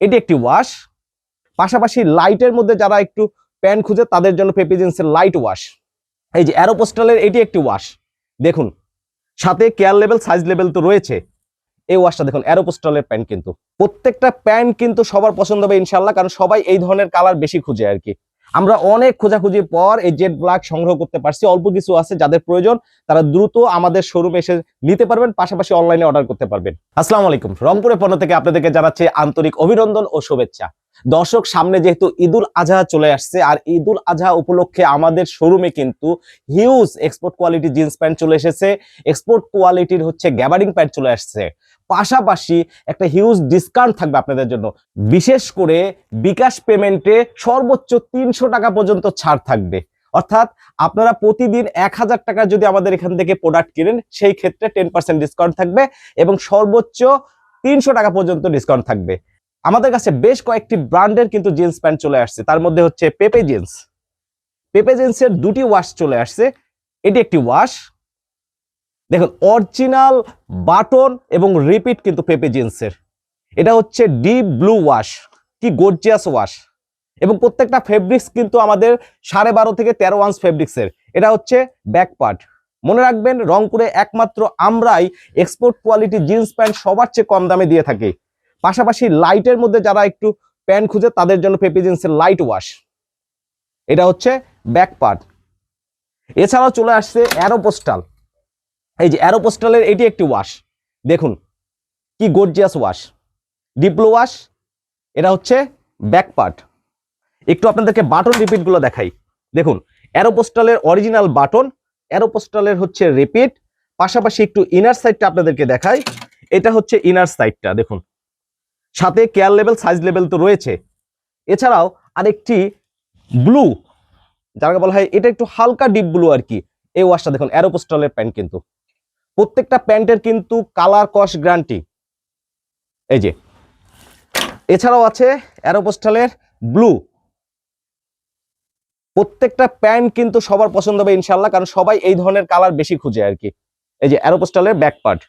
এটি একটি ওয়াশ পাশাপাশি লাইটের মধ্যে যারা একটু প্যান্ট খুঁজে, তাদের জন্য পেপিজেন্সের লাইট ওয়াশ এই যে অ্যারোপোস্টালের এটি একটি ওয়াশ দেখুন, সাথে কেয়ার লেভেল সাইজ লেভেল তো রয়েছে। এই ওয়াশটা দেখুন অ্যারোপোস্টালের প্যান্ট কিন্তু। প্রত্যেকটা প্যান্ট কিন্তু সবার পছন্দ হবে ইনশাল্লাহ কারণ সবাই এই ধরনের কালার বেশি খুঁজে আর কি। আমরা অনেক খোঁজাখুঁজির পর এই জেড ব্ল্যাক সংগ্রহ করতে পারছি। অল্প কিছু আছে যাদের প্রয়োজন, তারা দ্রুত আমাদের শোরুম এসে নিতে পারবেন, পাশাপাশি অনলাইনে অর্ডার করতে পারবেন। আসসালামু আলাইকুম। রংপুরের পণ্য থেকে আপনাদেরকে জানাচ্ছি আন্তরিক অভিনন্দন ও শুভেচ্ছা। দর্শক, সামনে যেহেতু ঈদুল আজহা চলে আসছে, আর ঈদুল আজহা উপলক্ষে আমাদের শোরুমে কিন্তু huge export quality jeans pant চলে এসেছে। এক্সপোর্ট কোয়ালিটির হচ্ছে গ্যাবারিং প্যান্ট চলে আসছে। পাশাপাশি একটা হিউজ ডিসকাউন্ট থাকবে আপনাদের জন্য। বিশেষ করে বিকাশ পেমেন্টে সর্বোচ্চ তিনশো টাকা পর্যন্ত ছাড় থাকবে। অর্থাৎ আপনারা প্রতিদিন এক হাজার টাকা যদি আমাদের এখান থেকে প্রোডাক্ট কিনেন, সেই ক্ষেত্রে টেন পার্সেন্ট ডিসকাউন্ট থাকবে এবং সর্বোচ্চ তিনশো টাকা পর্যন্ত ডিসকাউন্ট থাকবে। আমাদের কাছে বেশ কয়েকটি ব্র্যান্ডের কিন্তু জিন্স প্যান্ট চলে আসছে। তার মধ্যে হচ্ছে পেপে জিন্স। পেপে জিন্সের দুটি ওয়াশ চলে আসছে। এটি একটি ওয়াশ দেখুন অরিজিনাল বাটন এবং রিপিট কিন্তু পেপে জিন্সের। এটা হচ্ছে ডিপ ব্লু ওয়াশ কি গর্জিয়াস ওয়াশ এবং প্রত্যেকটা ফেব্রিক্স কিন্তু আমাদের সাড়ে বারো থেকে তেরো ওয়ান্স ফেব্রিক্সের এটা হচ্ছে ব্যাক পার্ট মনে রাখবেন, রংপুরে একমাত্র আমরাই এক্সপোর্ট কোয়ালিটি জিন্স প্যান্ট সবার চেয়ে কম দামে দিয়ে থাকি। পাশাপাশি লাইটের মধ্যে যারা একটু প্যান্ট খুঁজে, তাদের জন্য পেপি জিন্সের লাইট ওয়াশ এটা হচ্ছে ব্যাক পার্ট এছাড়াও চলে আসছে অ্যারোপোস্টাল এই যে অ্যারোপোস্টালের এটি একটি ওয়াশ দেখুন, কি গর্জিয়াস ওয়াশ ডিপ্লো ওয়াশ এটা হচ্ছে ব্যাক পার্ট একটু আপনাদেরকে বাটন রিপিটগুলো দেখাই। দেখুন অ্যারোপোস্টালের অরিজিনাল বাটন অ্যারোপোস্টালের হচ্ছে রিপিট পাশাপাশি একটু ইনার সাইডটা আপনাদেরকে দেখাই। এটা হচ্ছে ইনার সাইডটা দেখুন। সাথে কেয়ার লেভেল সাইজ লেভেল তো রয়েছে। এছাড়াও আরেকটি ব্লু যাকে বলা হয়, এটা একটু হালকা ডিপ ব্লু আর কি। এই ওয়াশটা দেখুন অ্যারোপোস্টলের প্যান্ট কিন্তু। প্রত্যেকটা প্যান্টের কিন্তু কালার কস গ্যারান্টি এই যে। এছাড়াও আছে অ্যারোপোস্টালের ব্লু প্রত্যেকটা প্যান্ট কিন্তু সবার পছন্দ হবে ইনশাল্লাহ কারণ সবাই এই ধরনের কালার বেশি খুঁজে আর কি। এই যে অ্যারোপোস্টালের ব্যাক পার্ট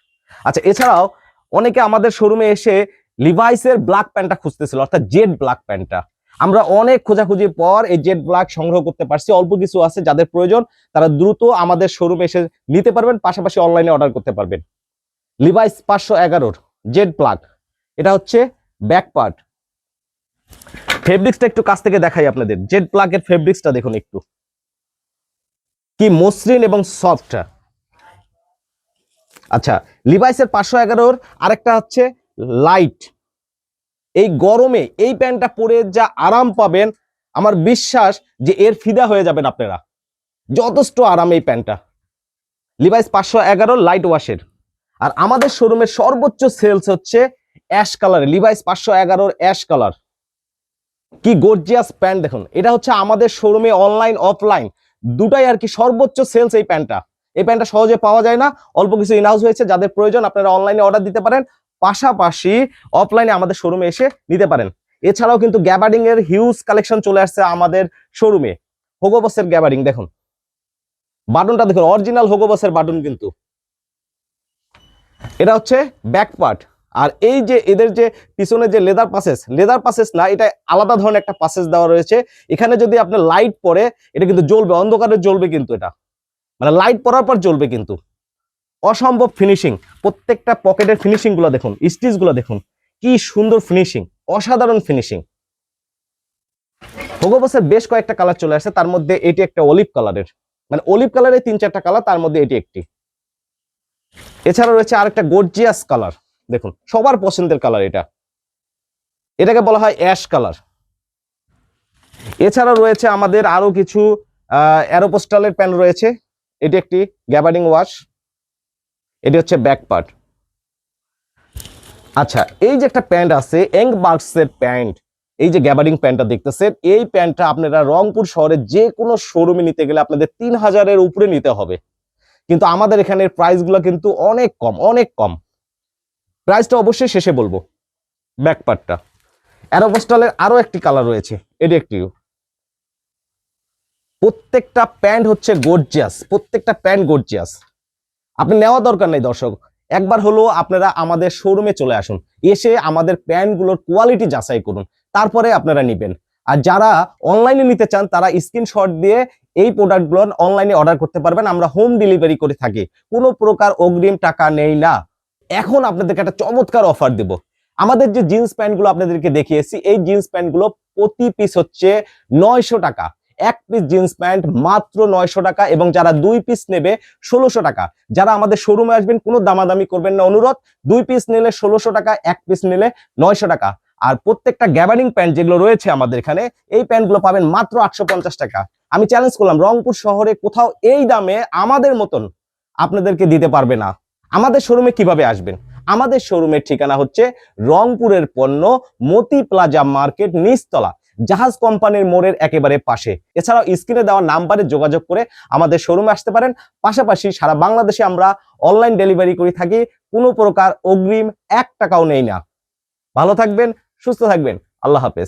আচ্ছা এছাড়াও অনেকে আমাদের শোরুমে এসে লিভাইসের ব্ল্যাক প্যান্টটা খুঁজতেছিল, অর্থাৎ জেড ব্ল্যাক প্যান্টটা আমরা অনেক খোঁজাখুঁজির পর এই জেড ব্ল্যাক সংগ্রহ করতে পারছি। অল্প কিছু আছে যাদের প্রয়োজন, তারা দ্রুত আমাদের শোরুমে এসে নিতে পারবেন, পাশাপাশি অনলাইনে অর্ডার করতে পারবেন। লিভাইস পাঁচশো এগারোর জেড ব্ল্যাক এটা হচ্ছে ব্যাক পার্ট ফেব্রিক্সটা একটু কাছ থেকে দেখাই আপনাদের। জেড ব্ল্যাকের ফেব্রিক্সটা দেখুন একটু। কি মসৃণ এবং সফট আচ্ছা লিভাইসের পাঁচশো এগারোর আরেকটা হচ্ছে লাইট। এই গরমে এই প্যান্টটা পরে যা আরাম পাবেন, আমার বিশ্বাস যে এর ফিদা হয়ে যাবেন আপনারা। যথেষ্ট আরাম এই প্যান্টটা। লিভাইস পাঁচশো এগারো লাইট ওয়াশের আর আমাদের শোরুমের সর্বোচ্চ সেলস হচ্ছে অ্যাশ কালার লিভাইস পাঁচশো এগারোর অ্যাশ কালার কি গর্জিয়াস প্যান্ট দেখুন। এটা হচ্ছে আমাদের শোরুমে অনলাইন অফলাইন দুটাই আর কি সর্বোচ্চ সেলস এই প্যান্টটা। এই প্যান্টটা সহজে পাওয়া যায় না। অল্প কিছু ইনহাউস হয়েছে, যাদের প্রয়োজন আপনারা অনলাইনে অর্ডার দিতে পারেন। পাশাপাশি অফলাইনে আমাদের শোরুমে এসে নিতে পারেন। এছাড়াও কিন্তু গ্যাবারিং এর হিউজ কালেকশন চলে আসছে আমাদের শোরুমে হোগোবসের গ্যাবারিং দেখুন। বাটনটা দেখুন অরিজিনাল হোগোবসের বাটন কিন্তু। এটা হচ্ছে ব্যাক পার্ট আর এই যে এদের যে পিছনে যে লেদার পাসেস লেদার পাসেস না, এটা আলাদা ধরনের একটা পাসেস দেওয়া রয়েছে। এখানে যদি আপনার লাইট পড়ে, এটা কিন্তু জ্বলবে, অন্ধকারে জ্বলবে কিন্তু এটা। মানে লাইট পড়ার পর জ্বলবে কিন্তু। অসম্ভব ফিনিশিং প্রত্যেকটা পকেটের ফিনিশিংগুলো দেখুন স্টিচগুলো দেখুন, কি সুন্দর ফিনিশিং অসাধারণ ফিনিশিং হোগোবসের বেশ কয়েকটা কালার চলে আসছে, তার মধ্যে এটি একটা অলিভ কালারের মানে অলিভ কালারের তিন চারটা কালার তার মধ্যে এটি একটি। এছাড়া রয়েছে আরেকটা গর্জিয়াস কালার দেখুন, সবার পছন্দের কালার এটা। এটাকে বলা হয় অ্যাশ কালার এছাড়া রয়েছে আমাদের আরও কিছু অ্যারোপোস্টালের প্যান রয়েছে, এটি একটি গ্যাবার্ডিং ওয়াশ এটি হচ্ছে ব্যাক পার্ট আচ্ছা এই যে একটা প্যান্ট আছে এং বার্কসের প্যান্ট এই যে গ্যাবারিং প্যান্টটা দেখতেছেন, এই প্যান্টটা আপনারা রংপুর শহরে যে কোনো শোরুমে নিতে গেলে আপনাদের তিন হাজারের উপরে নিতে হবে। কিন্তু আমাদের এখানের প্রাইসগুলো কিন্তু অনেক কম অনেক কম। প্রাইসটা অবশ্যই শেষে বলব ব্যাক পার্টটা অ্যারোপোস্টালের আরও একটি কালার রয়েছে, এটি একটি। প্রত্যেকটা প্যান্ট হচ্ছে গর্জিয়াস প্রত্যেকটা প্যান্ট গর্জিয়াস আপনি নেওয়া দরকার নেই দর্শক। একবার হলো আপনারা আমাদের শোরুমে চলে আসুন। এসে আমাদের প্যান্টগুলোর কোয়ালিটি যাচাই করুন। তারপরে আপনারা নেবেন। আর যারা অনলাইনে নিতে চান, তারা স্ক্রিনশট দিয়ে এই প্রোডাক্টগুলো অনলাইনে অর্ডার করতে পারবেন। আমরা হোম ডেলিভারি করে থাকি। কোনো প্রকার অগ্রিম টাকা নেই না। এখন আপনাদেরকে একটা চমৎকার অফার দেব। আমাদের যে জিন্স প্যান্টগুলো আপনাদেরকে দেখিয়েছি, এই জিন্স প্যান্টগুলো প্রতি পিস হচ্ছে নয়শো টাকা। এক পিস জিন্স প্যান্ট মাত্র নয়শো টাকা এবং যারা দুই পিস নেবে ষোলোশো টাকা। যারা আমাদের শোরুমে আসবেন, কোনো দামাদামি করবেন না, অনুরোধ, দুই পিস নিলে ষোলোশো টাকা, এক পিস নিলে নয়শো টাকা। আর প্রত্যেকটা গ্যাবারিং প্যান্ট যেগুলো রয়েছে আমাদের এখানে, এই প্যান্টগুলো পাবেন মাত্র আটশো পঞ্চাশ টাকা। আমি চ্যালেঞ্জ করলাম, রংপুর শহরে কোথাও এই দামে আমাদের মতন আপনাদেরকে দিতে পারবে না। আমাদের শোরুমে কীভাবে আসবেন? আমাদের শোরুমের ঠিকানা হচ্ছে রংপুরের পণ্য মতি প্লাজা মার্কেট নিচতলা। জাহাজ কোম্পানির মোড়ের একেবারে পাশে। এছাড়াও স্ক্রিনে দেওয়া নাম্বারে যোগাযোগ করে আমাদের শোরুমে আসতে পারেন। পাশাপাশি সারা বাংলাদেশে আমরা অনলাইন ডেলিভারি করে থাকি। কোনো প্রকার অগ্রিম এক টাকাও নেই না। ভালো থাকবেন, সুস্থ থাকবেন। আল্লাহ হাফেজ।